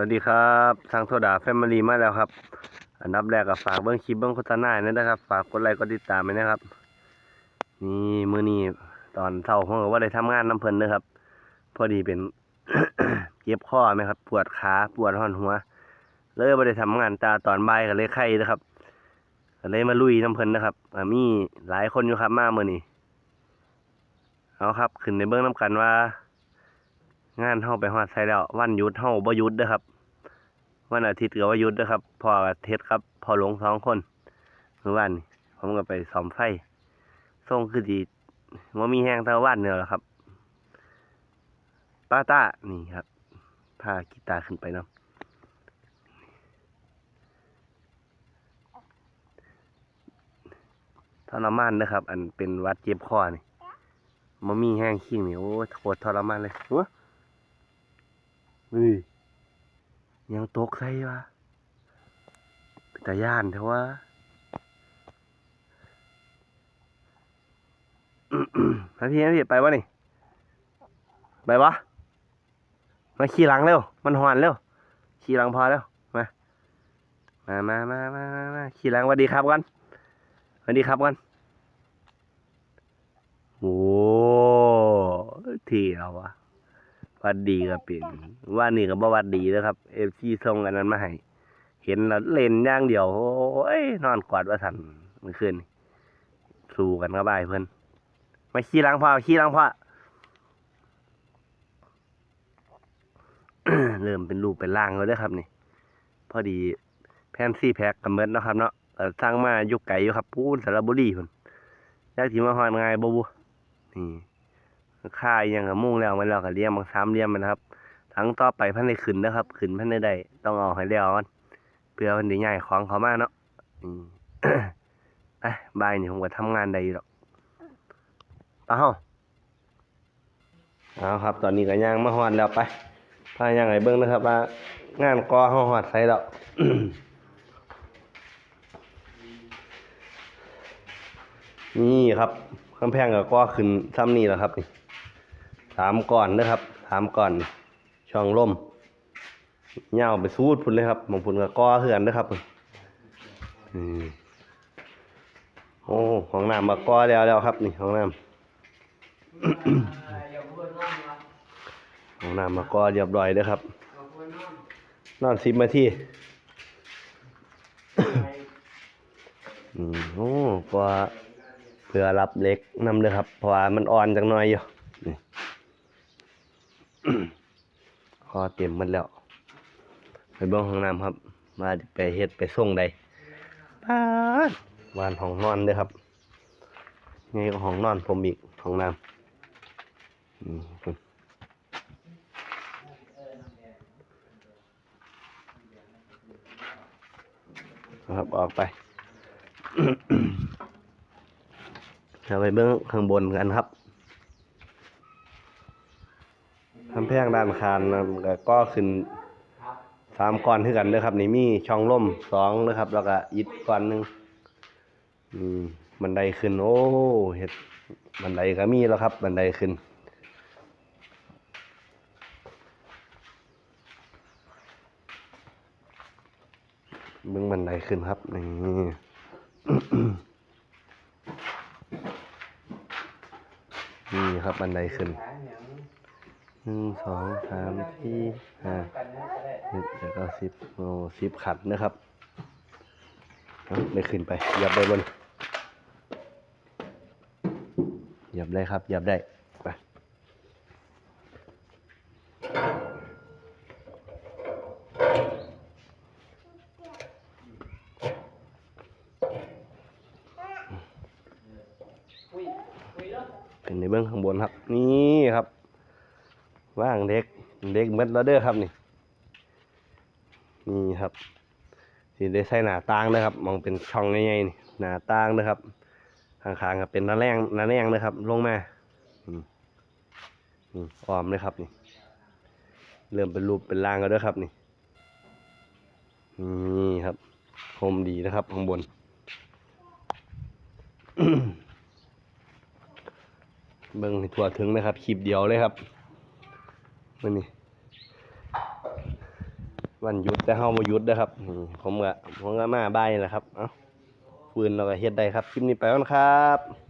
วัสดีครับทางโซดาแฟมิลี่มาแล้วครับ อันดับแรกก็ฝากเบิ้งคลิปเบิ้งโฆษณาเนี่ยนะครับ ฝากกดไลค์กดติดตามไว้นะครับ นี่มือนี้ตอนเช้าผมก็ว่าได้ทำงานน้ำเพลินนะครับ พอดีเป็นเจ็บข้อไหมครับ ปวดขาปวดห่อนหัว เลยไม่ได้ทำงานตาตอนบ่ายก็เลยไข้นะครับก็เลยมาลุยน้ำเพลินนะครับมีหลายคนอยู่ครับมาเมื่อนี้เอาครับ ขึ้นในเบื้องน้ำกันว่า งานเฮาไปฮอดไสแล้ว วันหยุดเฮาบ่หยุดเด้อครับ วันอาทิตย์ก็ว่าหยุดเด้อครับพ่อกับเทศครับพ่อหลวงสองคนเมื่อวานนี้ผมก็ไปซ่อมไฟส่งคือดีว่ามีแห้งเท่าวันเนี่ยแหละครับป้าต้านี่ครับพากีตาร์ขึ้นไปเนาะทรมานนะครับ อันเป็นวัดเจ็บคอนี่มันมีแห้งขี้งนี่โอ้โคตรทรมานเลยหัว เฮ้ยยังตกใส่วะเป็นตาย่านเถอะวะมาพี่มาพี่ไปวะนี่ ไปวะมาขี่หลังเร็ว มันหอนเร็ว ขี่หลังพอแล้ว มา มามามามามามาขี่หลังสวัสดีครับกันสวัสดีครับกันโอ้ที่เอาวะ วัดดีก็เป็นว่านี่ก็บ่วัดดีนะครับเอฟซีส่งอันนั้นมาให้เห็นแล้วเล่นย่างเดียวโอ้ยนอนกอดว่าสันเมื่อคืนสู้กันก็บายเพื่อนมาขี้ล้างพ่อขี้ล้างพ่อเริ่มเป็นรูปเป็นร่างแล้วด้อครับนี่ พอดีแพนซี่แพ็กกับเมิดนะครับเนาะสร้างมายุกไก่อยู่ครับปูนสารบุรีเพิ่นอยากที่มาฮอนง่ายบ่บุนี่ ค่ายยังกับมุ่งแล้วมันแล้วก็เลี้ยงบางสามเลี้ยงมันครับ ทั้งต่อไปพันในขึ้นนะครับขึ้นพันในใดต้องเอาให้แล้วมันเพื่อมันได้ใหญ่ของเขามากเนาะอืมไปบายนี่ผมก็ทำงานได้อยู่หรอกไปเฮาเอาครับ ตอนนี้ก็ย่างมาฮอดแล้วไปพาย่างไห้เบิ่งนะครับว่างานกอเฮาฮอดไสแล้วนี่ครับำแพงกับก็ขึ้นซ้ำนี่แหละครับนี่สามก่อนนะครับสามก่อน ช่องล่มเงาวไปสูดพุ่นเลยครับหมองพุ่นกับก้อเหือนนะครับอโอ้ห้องน้ำมาก้อแล้วแล้วครับ นี่ห้องน้ำห้องน้ำมาก้อเรียบร้อยเด้อครับ นอนสิบนาทีอืมโอ้กว่า เพื่อรับเล็กนำเลยครับ เพราะว่ามันอ่อนจังหน่อยอยู่นี่คอเต็มมันแล้ว ไปเบ้องห้องน้ำครับ มาไปเฮ็ดไปส่งใดป้าวานห้องนอนเด้อครับไงก็ห้องนอนผมอีกห้องน้ำครับออกไป เราไปเบื้องข้างบนกันครับทำแพงด้านคานก็ก็ขึ้นสามก้อนขึ้นกันเด้อครับ นี่มีช่องล่มสองนะครับ แล้วก็อิฐก้อนหนึ่งอืมบันไดขึ้น โอ้เห็ดบันไดก็มีแล้วครับ บันไดขึ้นเบื้องบันไดขึ้นครับนี่ นี่ครับบันไดขึ้นหนึ่งสองสามสี่ห้าหกแล้วก็สิบโอ้สิบขัดนะครับเอาได้ขึ้นไปหยับได้บนหยับได้ครับหยับได้ เป็นในเบื้องข้างบนครับ นี่ครับว่างเด็กเด็กเม็ดล้วเด้อครับนี่นี่ครับสีได้ใส่หน้าต่างนะครับ มองเป็นช่องใหญ่ๆนี่หน้าต่างนะครับข้างๆก็เป็นหน้าแรงหน้าแรงนะครับ ลงมาอืมนี่อ้อมเลยครับนี่ เริ่มเป็นรูปเป็นร่างแล้วด้อครับนี่นี่ครับโฮมดีนะครับข้างบน เบิ่งในทั่วถึงนะครับคลิปเดียวเลยครับมันนี่วันหยุดแต่เฮาบ่หยุดนะครับผมก็ผมก็มาบ่ายนี่แหละครับเอ้าฟืนเราก็เฮ็ดได้ครับคลิปนี้ไปก่อนครับ